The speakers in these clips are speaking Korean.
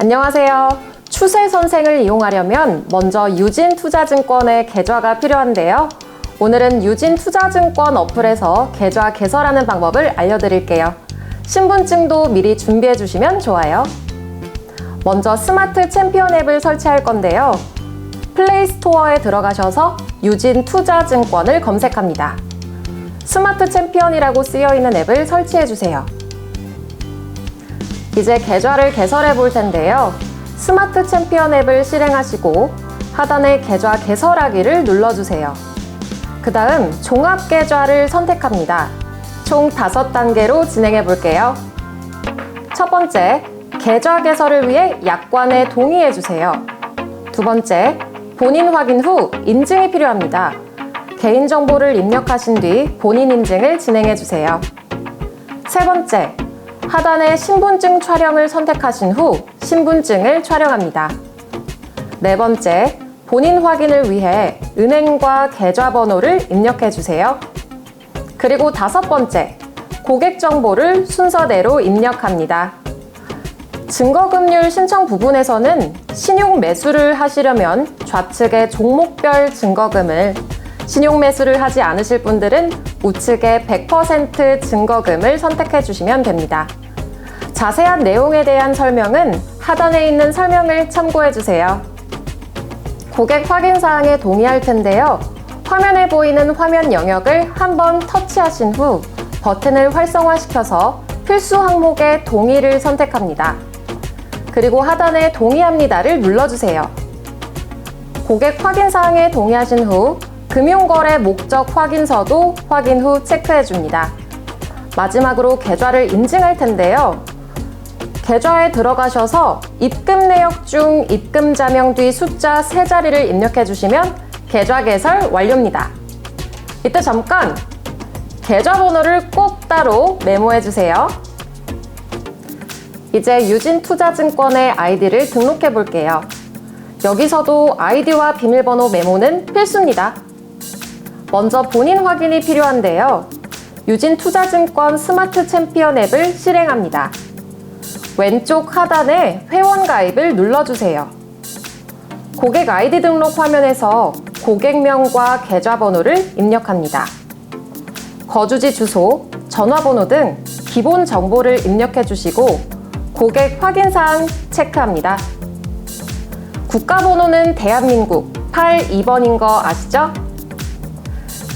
안녕하세요. 추세 선생을 이용하려면 먼저 유진 투자증권의 계좌가 필요한데요. 오늘은 유진 투자증권 어플에서 계좌 개설하는 방법을 알려드릴게요. 신분증도 미리 준비해 주시면 좋아요. 먼저 스마트 챔피언 앱을 설치할 건데요. 플레이 스토어에 들어가셔서 유진 투자증권을 검색합니다. 스마트 챔피언이라고 쓰여 있는 앱을 설치해 주세요. 이제 계좌를 개설해 볼 텐데요. 스마트 챔피언 앱을 실행하시고 하단의 계좌 개설하기를 눌러주세요. 그 다음 종합 계좌를 선택합니다. 총 5단계로 진행해 볼게요. 첫 번째, 계좌 개설을 위해 약관에 동의해 주세요. 두 번째, 본인 확인 후 인증이 필요합니다. 개인정보를 입력하신 뒤 본인 인증을 진행해 주세요. 세 번째, 하단의 신분증 촬영을 선택하신 후 신분증을 촬영합니다. 네 번째, 본인 확인을 위해 은행과 계좌번호를 입력해 주세요. 그리고 다섯 번째, 고객 정보를 순서대로 입력합니다. 증거금융 신청 부분에서는 신용 매수를 하시려면 좌측의 종목별 증거금을, 신용 매수를 하지 않으실 분들은 우측의 100% 증거금을 선택해 주시면 됩니다. 자세한 내용에 대한 설명은 하단에 있는 설명을 참고해 주세요. 고객 확인 사항에 동의할 텐데요. 화면에 보이는 화면 영역을 한번 터치하신 후 버튼을 활성화시켜서 필수 항목의 동의를 선택합니다. 그리고 하단에 동의합니다를 눌러주세요. 고객 확인 사항에 동의하신 후 금융거래 목적 확인서도 확인 후 체크해 줍니다. 마지막으로 계좌를 인증할 텐데요. 계좌에 들어가셔서 입금 내역 중 입금 자명 뒤 숫자 세 자리를 입력해 주시면 계좌 개설 완료입니다. 이때 잠깐 계좌번호를 꼭 따로 메모해 주세요. 이제 유진투자증권의 아이디를 등록해 볼게요. 여기서도 아이디와 비밀번호 메모는 필수입니다. 먼저 본인 확인이 필요한데요. 유진투자증권 스마트 챔피언 앱을 실행합니다. 왼쪽 하단에 회원 가입을 눌러주세요. 고객 아이디 등록 화면에서 고객명과 계좌번호를 입력합니다. 거주지 주소, 전화번호 등 기본 정보를 입력해 주시고 고객 확인 사항 체크합니다. 국가번호는 대한민국 82번인 거 아시죠?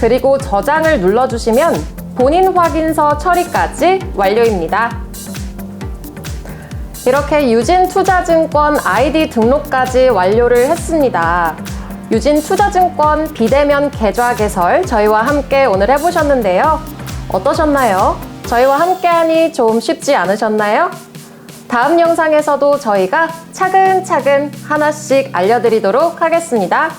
그리고 저장을 눌러주시면 본인 확인서 처리까지 완료입니다. 이렇게 유진투자증권 아이디 등록까지 완료를 했습니다. 유진투자증권 비대면 계좌 개설 저희와 함께 오늘 해보셨는데요. 어떠셨나요? 저희와 함께하니 좀 쉽지 않으셨나요? 다음 영상에서도 저희가 차근차근 하나씩 알려드리도록 하겠습니다.